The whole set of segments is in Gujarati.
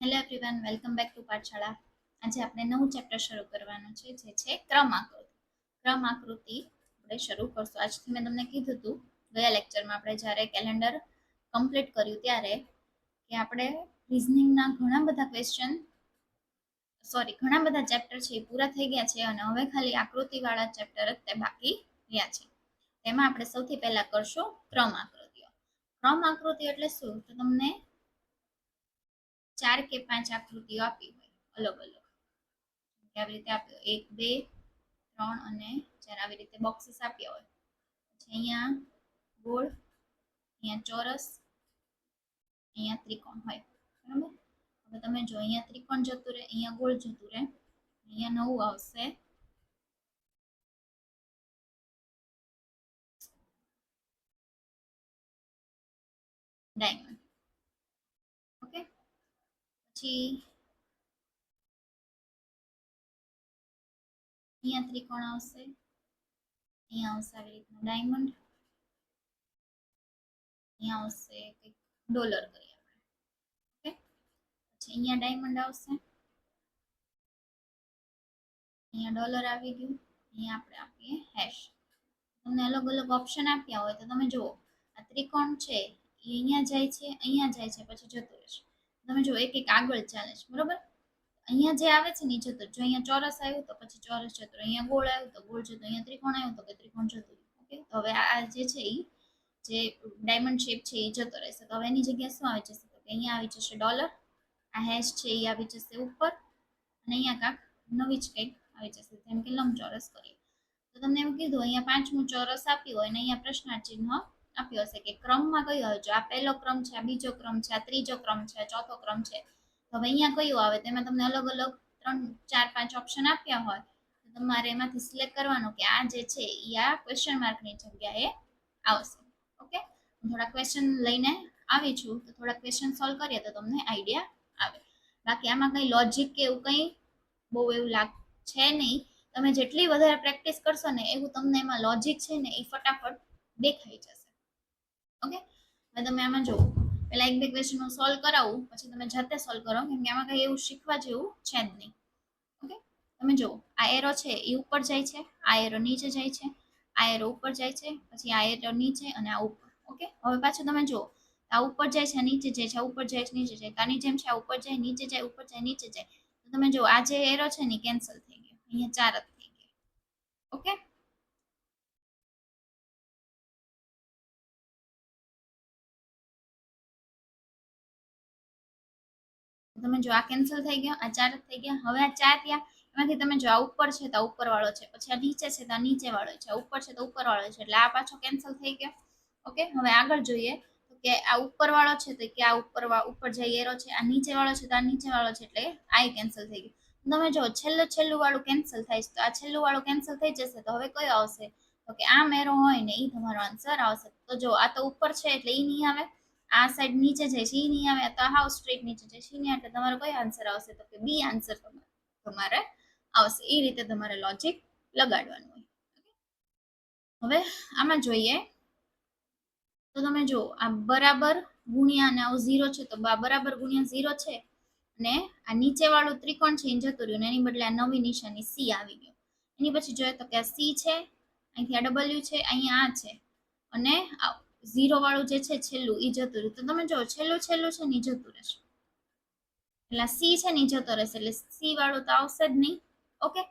Hello everyone welcome back to Pathshala આજે આપણે નવું ચેપ્ટર શરૂ કરવાનું છે, જે છે ક્રમ આકૃતિ ક્રમ આકૃતિ આપણે શરૂ કરશું. આજથી મેં તમને કીધું હતું ગયા લેક્ચરમાં આપણે જ્યારે કેલેન્ડર કમ્પ્લીટ કર્યું ત્યારે કે આપણે રિઝનિંગના ઘણા બધા ક્વેશ્ચન સોરી ઘણા બધા ચેપ્ટર છે એ પૂરા થઈ ગયા છે અને હવે ખાલી આકૃતિવાળા ચેપ્ટર જ તે બાકી રહ્યા છે. તેમાં આપણે સૌથી પહેલાં કરશું ક્રમ આકૃતિઓ ક્રમ આકૃતિ એટલે શું? તો તમને ચાર કે પાંચ આકૃતિઓ આપી હોય, અલગ અલગ. આવી રીતે આપ્યો, એક, બે, ત્રણ અને ચાર આવી રીતે બોક્સીસ આપ્યા હોય. પછી અહીંયા ગોળ, અહીંયા ચોરસ, અહીંયા ત્રિકોણ હોય. બરાબર? હવે તમે જો, અહીંયા ત્રિકોણ જતું રહે, અહીંયા ગોળ જતું રહે, અહીંયા નવું આવશે. ડાયમંડ પછી અહીંયા ત્રિકોણ આવશે. અહીંયા આવશે આવી રીતના ડાયમંડ અહીંયા આવશે કંઈક ડોલર કરીએ આપણે. ઓકે? પછી અહીંયા ડાયમંડ આવશે. અહીંયા ડોલર આવી ગયું. અહીંયા આપણે આપીએ હેશ તમને અલગ અલગ ઓપ્શન આપ્યા હોય તો તમે જુઓ. આ ત્રિકોણ છે, એ અહીંયા જાય છે, અહીંયા જાય છે, પછી જતું રહેશે. તમે જો એક એક આગળ ચાલે છે, બરોબર? અહીંયા જે આવે છે ને તો જો અહીંયા ચોરસ આવ્યું તો પછી ચોરસ જતો અહીંયા ગોળ આવ્યું તો ગોળ જતો અહીંયા ત્રિકોણ આવ્યું તો કે ત્રિકોણ જતું ઓકે? તો હવે આ જે છે એ જે ડાયમંડ શેપ છે એ જતો રહેશે. તો હવે એની જગ્યાએ શું આવી જશે? તો કે અહીંયા આવી જશે ડોલર, આ હેશ છે એ આવી જશે ઉપર, અને અહીંયા કાંક નવી જ કંઈક આવી જશે, જેમ કે લંબચોરસ કરીએ. તો તમને એવું કીધું, અહીંયા પાંચમું ચોરસ આપ્યું હોય અને અહીંયા પ્રશ્નાર્થ ચિહ્ન આપ્યો હશે કે ક્રમમાં કયો આવે જો આ પહેલો ક્રમ છે, આ બીજો ક્રમ છે, આ ત્રીજો ક્રમ છે, આ ચોથો ક્રમ છે. હવે અહીંયા કયું આવે? તેમાં તમને અલગ અલગ ત્રણ, ચાર, પાંચ ઓપ્શન આપ્યા હોય. તો તમારે એમાંથી સિલેક્ટ કરવાનું કે આ જે છે એ આ ક્વેશ્ચન માર્કની જગ્યાએ આવશે. ઓકે થોડા ક્વેશ્ચન લઈને આવી છું. તો થોડા ક્વેશ્ચન સોલ્વ કરીએ તો તમને આઈડિયા આવે. બાકી આમાં કંઈ લોજિક કે એવું કંઈ બહુ એવું લાગ, છે નહીં. તમે જેટલી વધારે પ્રેક્ટિસ કરશો ને, એવું તમને એમાં લોજિક છે ને, એ ફટાફટ દેખાઈ જશે. ઓકે? હવે તમે આમાં જુઓ પેલા એક બે ક્વેશ્ચન સોલ્વ કરાવું, પછી તમે જાતે સોલ્વ કરો, કેમ કે આમાં કંઈ એવું શીખવા જેવું છે જ નહીં. ઓકે? તમે જુઓ આ એરો છે એ ઉપર જાય છે, આ એરો નીચે જાય છે, આ એરો ઉપર જાય છે, પછી આ એરો નીચે અને આ ઉપર. ઓકે? હવે પાછું તમે જુઓ. આ ઉપર જાય છે નીચે જાય છે ઉપર જાય છે, નીચે જાય આની જેમ છે, આ ઉપર જાય, નીચે જાય, ઉપર જાય, નીચે જાય. તો તમે જુઓ, આ જે એરો છે ને કેન્સલ થઈ ગયો. અહીંયા ચાર જ થઈ ગયા. ઓકે? તમે જો આ કેન્સલ થઈ ગયો, આ ચાર થઈ ગયા. હવે આ ચાર થયા, એમાંથી તમે જો આ ઉપર છે તો આ ઉપર વાળો છે. પછી આ નીચે છે તો આ નીચે વાળો છે. આ ઉપર છે તો ઉપર વાળો છે. એટલે આ પાછો કેન્સલ થઈ ગયો. ઓકે હવે આગળ જોઈએ કે આ ઉપર વાળો છે તો કે આ ઉપર ઉપર જે એરો છે, આ નીચે વાળો છે તો આ નીચે વાળો છે. એટલે આ કેન્સલ થઈ ગયું. તમે જો છેલ્લું છેલ્લું વાળું કેન્સલ થાય છે તો આ છેલ્લું વાળું કેન્સલ થઈ જશે તો હવે કયો આવશે? તો કે આ મેરો હોય ને એ તમારો આન્સર આવશે. તો જો આ તો ઉપર છે એટલે એ નહીં આવે. આ સાઈડ નીચે જાય છે એ નહીં આવે તો હાઉ સ્ટ્રેટ નીચે જાય છે એટલે તમારો કયો આન્સર આવશે તો કે બી આન્સર તમારે આવશે એ રીતે તમારે લોજિક લગાડવાનું હોય. હવે આમાં જોઈએ, તો તમે જો આ બરાબર ગુણ્યા અને આવું ઝીરો છે, તો બરાબર ગુણ્યા ઝીરો છે, અને આ નીચે વાળું ત્રિકોણ છે એ જતું રહ્યું એની બદલે આ નવી નિશાની સી આવી ગયો. એની પછી જોઈએ તો કે આ સી છે, અહીંથી આ ડબલ્યુ છે, અહીંયા આ છે, અને ઝીરો વાળું જે છે, છેલ્લું એ જતું રહ્યું તો તમે જો છેલ્લું છેલ્લું છે ને જતું રહેશે. એટલે સી છે ને જતો રહેશે. એટલે સી વાળું તો આવશે જ નહીં. ઓકે?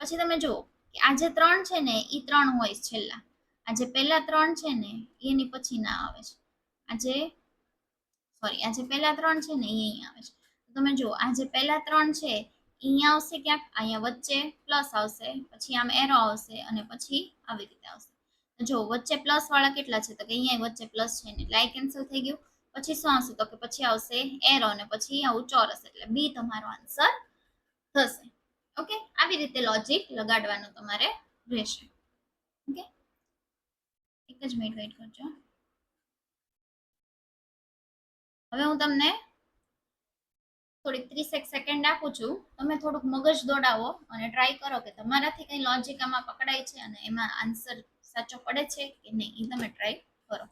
પછી તમે જુઓ કે આ જે ત્રણ છે ને એ ત્રણ હોય છેલ્લા. આ જે પહેલા ત્રણ છે ને, એની પછી ના આવે છે. આ જે, સોરી, આ જે પહેલા ત્રણ છે ને એ અહીંયા આવે છે. તમે જુઓ, આ જે પહેલા ત્રણ છે અહીંયા આવશે ક્યાંક? અહીંયા વચ્ચે, પ્લસ આવશે. પછી આમ એરો આવશે અને પછી આવી રીતે આવશે. જો વચ્ચે પ્લસ વાળા કેટલા છે? તો કે અહીંયા વચ્ચે પ્લસ છે ને એટલે આઈ કેન્સલ થઈ ગયું. પછી શું આવશે? તો કે પછી આવશે એરો અને પછી આવું ચોરસ એટલે બી તમારો આન્સર થશે. ઓકે આવી રીતે લોજિક લગાડવાનું તમારે રહેશે. ઓકે એક જ મિનિટ વેઇટ કરજો. હવે હું તમને થોડીક ત્રીસેક સેકન્ડ આપું છું. તમે થોડુંક મગજ દોડાવો અને ટ્રાય કરો કે તમારાથી કંઈ લોજિક આમાં પકડાય છે અને એમાં આન્સર સાચો પડે છે કે નહીં એ તમે ટ્રાય કરો.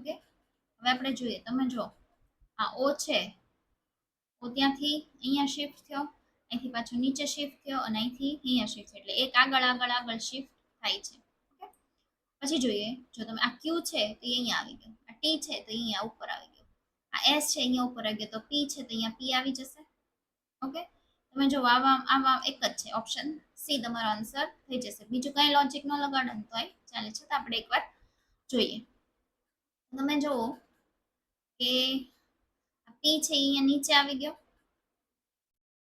ઓકે? હવે આપણે જોઈએ, તમે જો આ ઓ છે, ઓ ત્યાંથી અહીંયા શિફ્ટ થયો, અહીંથી પાછો નીચે શિફ્ટ થયો અને અહીંથી અહીંયા શિફ્ટ એટલે એક આગળ આગળ આગળ શિફ્ટ થાય છે. ઓકે? પછી જોઈએ, જો તમે આ ક્યુ છે, તો અહીંયા આવી ગયો. આ ટી છે, તો અહીંયા ઉપર આવી ગયો. આ એસ છે, અહીંયા ઉપર આવી ગયો. તો પી છે, તો અહીંયા પી આવી જશે. ઓકે? તમે જો આવા આવા એક જ છે. ઓપ્શન સી તમારો આન્સર થઈ જશે. બીજું કઈ લોજિક ન લગાડો તો ચાલે છે. તો આપણે એકવાર જોઈએ. તમે જુઓ કે પી છે એ અહીંયા નીચે આવી ગયો.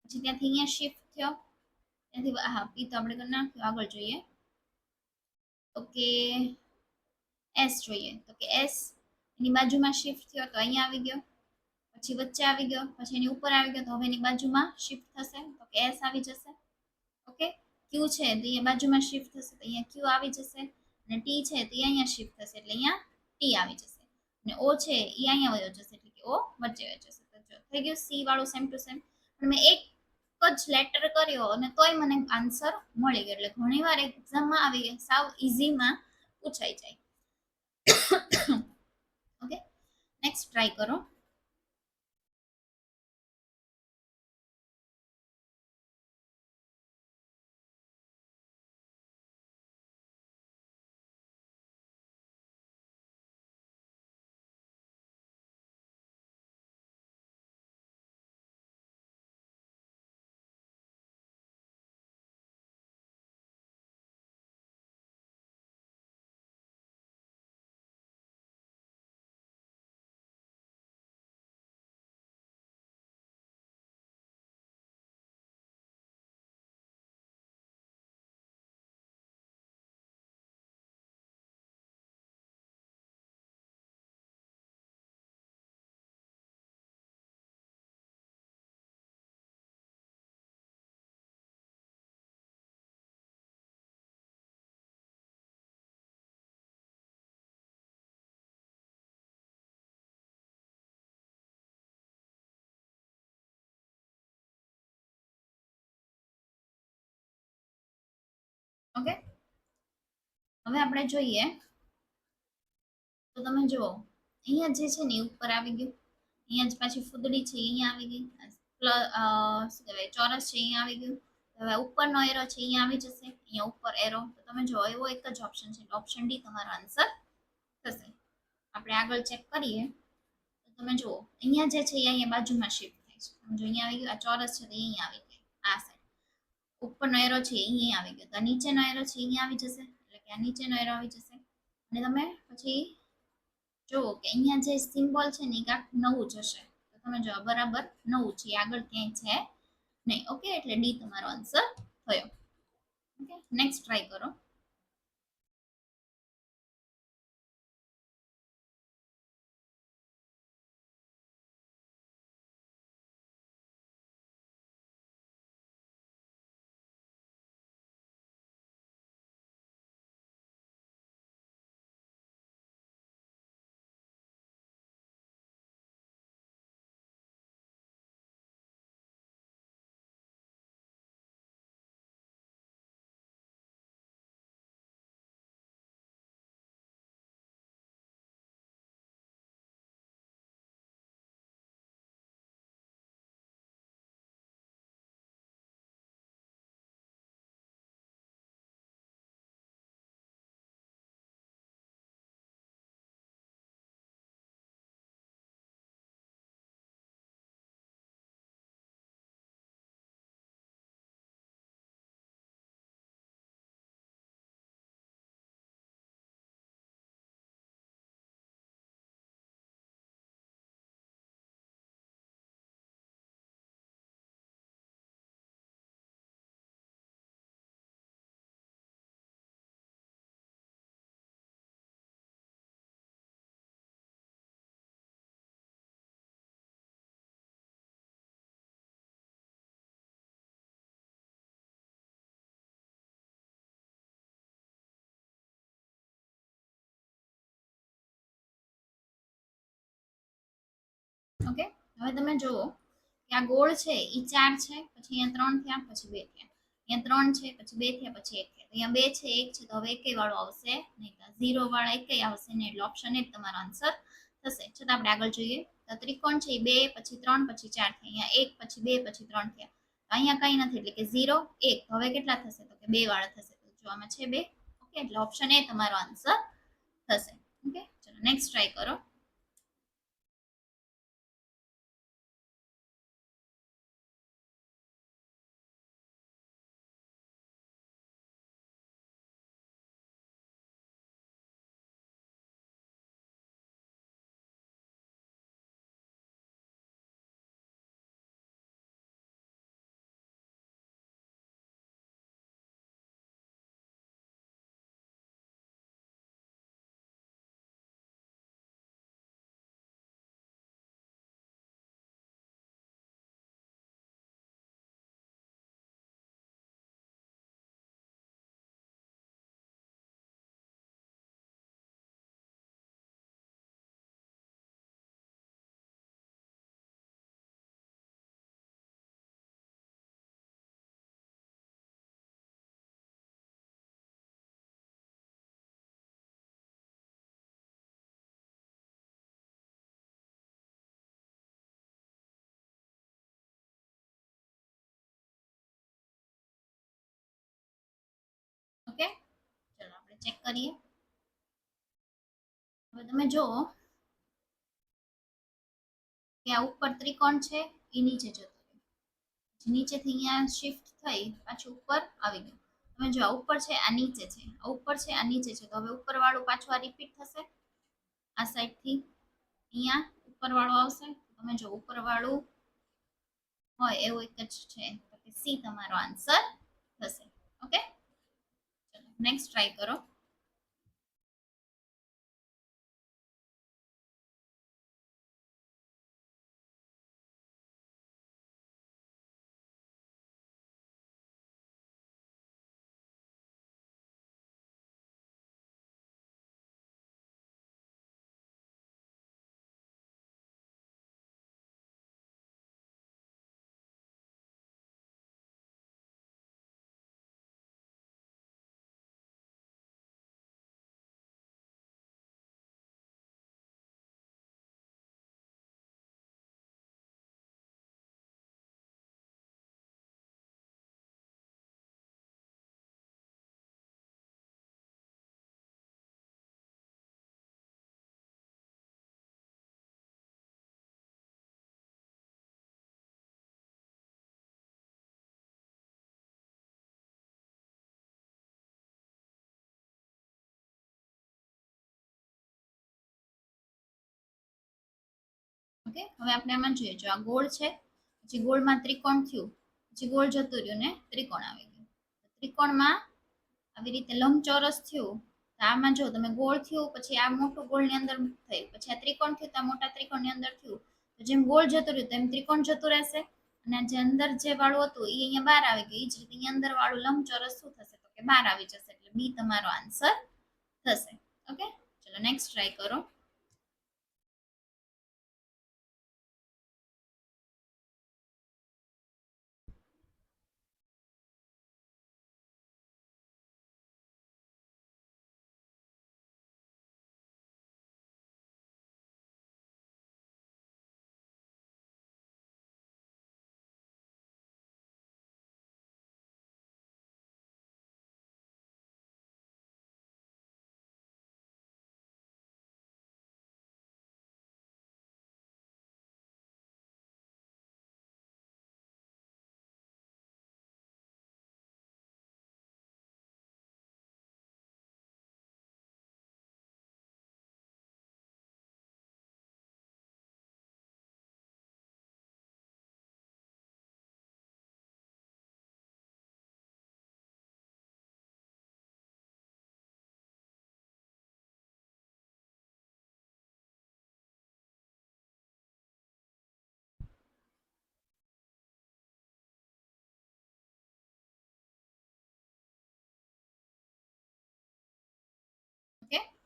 પછી ત્યાંથી અહીંયા શિફ્ટ થયો. ત્યાંથી હા પી તો આપણે કરી નાખ્યું. આગળ જોઈએ. તો કે એસ જોઈએ. તો કે એસ એની બાજુમાં શિફ્ટ થયો તો અહીંયા આવી ગયો. પછી વચ્ચે આવી ગયો. પછી એની ઉપર આવી ગયો. તો હવે એની બાજુમાં શિફ્ટ થશે. તો કે એસ આવી જશે. ઓકે ક્યુ છે તો અહીંયા બાજુમાં શિફ્ટ થશે. તો અહીંયા ક્યુ આવી જશે. અને ટી છે તો એ અહીંયા શિફ્ટ થશે. એટલે અહીંયા ટી આવી જશે. અને ઓ છે એ અહીંયા વયો જશે, એટલે કે ઓ વચ્ચે વયો જશે. તો જો, થઈ ગયું સી વાળું સેમ ટુ સેમ પણ મેં એક જ લેટર કર્યો અને તોય મને આન્સર મળી ગયો. એટલે ઘણીવાર એક્ઝામમાં આવી ગયા, સાવ ઇઝીમાં પૂછાઈ જાય. ઓકે નેક્સ્ટ ટ્રાય કરો. ઓકે? હવે આપણે જોઈએ. તો તમે જુઓ, અહીંયા જે છે ને ઉપર આવી ગયું. અહીંયા જ પાછી ફૂદડી છે અહીંયા આવી ગઈ. શું કહેવાય, ચોરસ છે અહીંયા આવી ગયું. હવે ઉપરનો એરો છે અહીંયા આવી જશે. અહીંયા ઉપર એરો તો તમે જો એવો એક જ ઓપ્શન છે. ઓપ્શન ડી તમારો આન્સર થશે. આપણે આગળ ચેક કરીએ. તો તમે જુઓ, અહીંયા જે છે અહીંયા બાજુમાં શિફ્ટ થાય છે. તમે જો અહીંયા આવી ગયું, આ ચોરસ છે, તો અહીંયા આવી ગયું. આ સાઈડ ઉપરનો એરો છે એ અહીંયા આવી ગયો. તો નીચેનો એરો છે અહીં આવી જશે. એટલે કે આ નીચેનો એરો આવી જશે. અને તમે પછી જુઓ કે અહીંયા જે સિમ્બોલ છે ને કાંક નવું જશે તો તમે જો બરાબર નવું છે. આગળ ક્યાંય છે નહીં. ઓકે એટલે ડી તમારો આન્સર થયો. ઓકે નેક્સ્ટ ટ્રાય કરો. હવે તમે જુઓ કે આ ગોળ છે એ ચાર છે, પછી અહીંયા ત્રણ થયા, પછી બે થયા. અહીંયા ત્રણ છે, પછી બે થયા, પછી એક થયા. અહીંયા બે છે, એક છે, તો હવે એકેય વાળો આવશે નહીં ઝીરો વાળા એકેય આવશે નહીં. એટલે ઓપ્શન એ તમારો આન્સર થશે. છતાં આપણે આગળ જોઈએ. તો ત્રિકોણ છે એ બે, પછી ત્રણ, પછી ચાર થયા. અહીંયા એક, પછી બે, પછી ત્રણ થયા. અહીંયા કંઈ નથી, એટલે કે ઝીરો એક. હવે કેટલા થશે? તો કે બે વાળા થશે. તો જો આમાં છે બે. ઓકે, એટલે ઓપ્શન એ તમારો આન્સર થશે. ઓકે, ચલો નેક્સ્ટ ટ્રાય કરો. ચેક કરીએ. હવે તમે જુઓ કે આ ઉપર ત્રિકોણ છે એ નીચે જતો રહ્યો. નીચેથી અહીંયા શિફ્ટ થઈ, પાછું ઉપર આવી ગયું. તમે જો આ ઉપર છે, આ નીચે છે. આ ઉપર છે, આ નીચે છે. તો હવે ઉપર વાળું પાછું આ રિપીટ થશે. આ સાઈડથી અહીંયા ઉપર વાળું આવશે. તમે જો ઉપર વાળું હોય એવું એક જ છે. તો કે સી તમારો આન્સર થશે. ઓકે ચલો નેક્સ્ટ ટ્રાય કરો. ઓકે? હવે આપણે આમાં જોઈએ. જો આ ગોળ છે, પછી ગોળમાં ત્રિકોણ થયું, પછી ગોળ જતું રહ્યું ને ત્રિકોણ આવી ગયું. ત્રિકોણમાં આવી રીતે લંબચોરસ થયું, તો આમાં જો તમે ગોળ થયું, પછી આ મોટું ગોળની અંદર થયું પછી આ ત્રિકોણ થયું, તો આ મોટા ત્રિકોણની અંદર થયું. તો જેમ ગોળ જતું રહ્યું, તેમ ત્રિકોણ જતું રહેશે. અને જે અંદર જે વાળું હતું એ અહીંયા બહાર આવી ગયું. એ જ રીતે અહીંયા અંદર વાળું લંબચોરસ શું થશે? તો કે બહાર આવી જશે, એટલે બી તમારો આન્સર થશે. ઓકે? ચલો નેક્સ્ટ ટ્રાય કરો.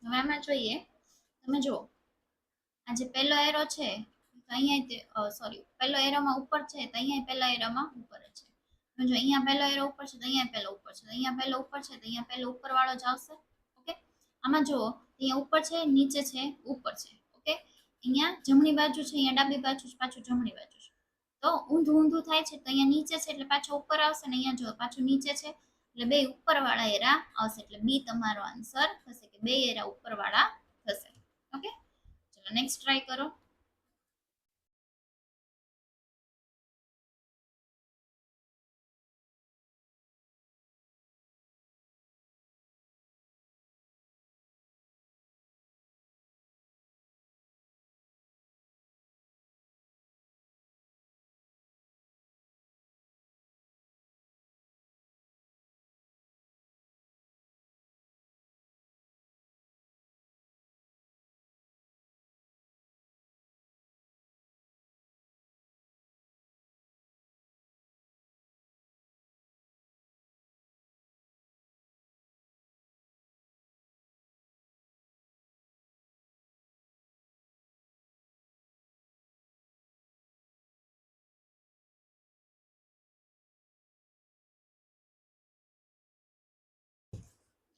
હવે આમાં જોઈએ, તમે જુઓ. આ જે પહેલો એરો છે અહીંયા સોરી પહેલો એરોમાં ઉપર છે, તો અહીંયા પહેલા એરોમાં ઉપર છે. તો જો અહીંયા પહેલો એરો ઉપર છે, તો અહીંયા પહેલો ઉપર છે અહીંયા પહેલો ઉપર છે, તો અહીંયા પહેલો ઉપર વાળો જ આવશે, ઓકે? આમાં જુઓ, અહીંયા ઉપર છે, નીચે છે, ઉપર છે, ઓકે? અહીંયા જમણી બાજુ છે, અહીંયા ડાબી બાજુ છે, પાછું જમણી બાજુ છે. તો ઊંધું ઊંધું થાય છે, તો અહીંયા નીચે છે, એટલે પાછો ઉપર આવશે, ને અહીંયા જો પાછું નીચે છે એટલે બે ઉપરવાળા એરા આવશે એટલે બી તમારો આન્સર થશે કે બે એરા ઉપરવાળા થશે. ઓકે ચલો નેક્સ્ટ ટ્રાય કરો.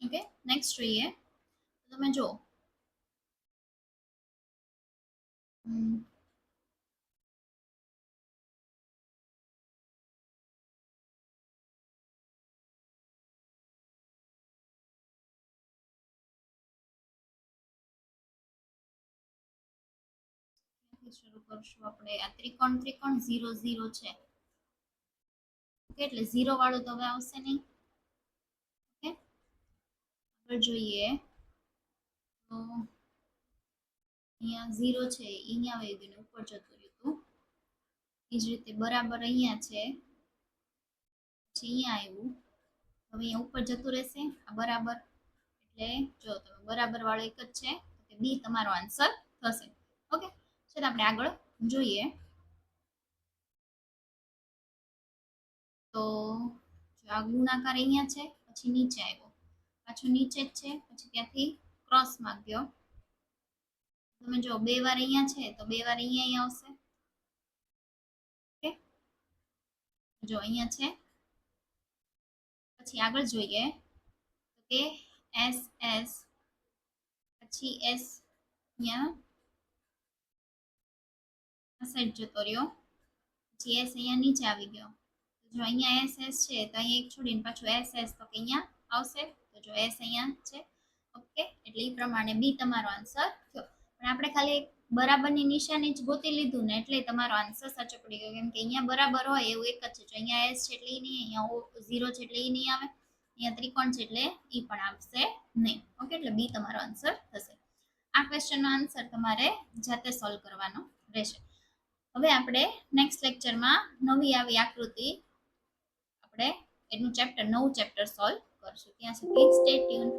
ઓકે નેક્સ્ટ જોઈએ તમે જો શરૂ કરશું આપણે આ ત્રિકોણ ત્રિકોણ ઝીરો ઝીરો છે એટલે ઝીરો વાળું તો હવે આવશે નહીં। આગળ જોઈએ. તો અહીંયા ઝીરો છે અહીંયા વહી ગયું ઉપર જતું રહ્યું એ જ રીતે બરાબર અહીંયા છે. પછી અહીંયા આવ્યું. હવે અહીંયા ઉપર જતું રહેશે, આ બરાબર. એટલે જો તમે બરાબર વાળો એક જ છે, તો બી તમારો આન્સર થશે. ઓકે? ચલો આપણે આગળ જોઈએ. તો આ ગુણાકાર અહીંયા છે, પછી નીચે આવ્યો. પાછું નીચે જ છે, પછી ત્યાંથી ક્રોસમાં ગયો. તમે જો બે વાર અહીંયા છે, તો બે વાર અહીંયા અહીં આવશે. ઓકે જો અહીંયા છે, પછી આગળ જોઈએ, તો કે એસ એસ પછી એસ અહીંયા, આ સાઈડ જતો રહ્યો. પછી એસ અહીંયા નીચે આવી ગયો. જો અહીંયા એસ એસ છે, તો અહીંયા એક છોડીને પાછું એસ એસ તો કે અહીંયા આવશે. તો જો એસ અહીંયા છે. ઓકે એટલે એ પ્રમાણે બી તમારો આન્સર થયો. પણ આપણે ખાલી બરાબરની નિશાની જ ગોતી લીધું ને એટલે તમારો આન્સર સાચો પડી ગયો. કેમ કે અહીંયા બરાબર હોય એવું એક જ છે. જો અહીંયા એસ છે એટલે એ નહીં, અહીંયા ઝીરો છે એટલે એ નહીં આવે. અહીંયા ત્રિકોણ છે એટલે એ પણ આવશે નહીં. ઓકે એટલે બી તમારો આન્સર થશે. આ ક્વેશ્ચનનો આન્સર તમારે જાતે સોલ્વ કરવાનો રહેશે. હવે આપણે નેક્સ્ટ લેક્ચરમાં નવી આવી આકૃતિ આપણે એનું ચેપ્ટર નવું ચેપ્ટર સોલ્વ કરશું ત્યાં સુધી સ્ટે ટ્યુન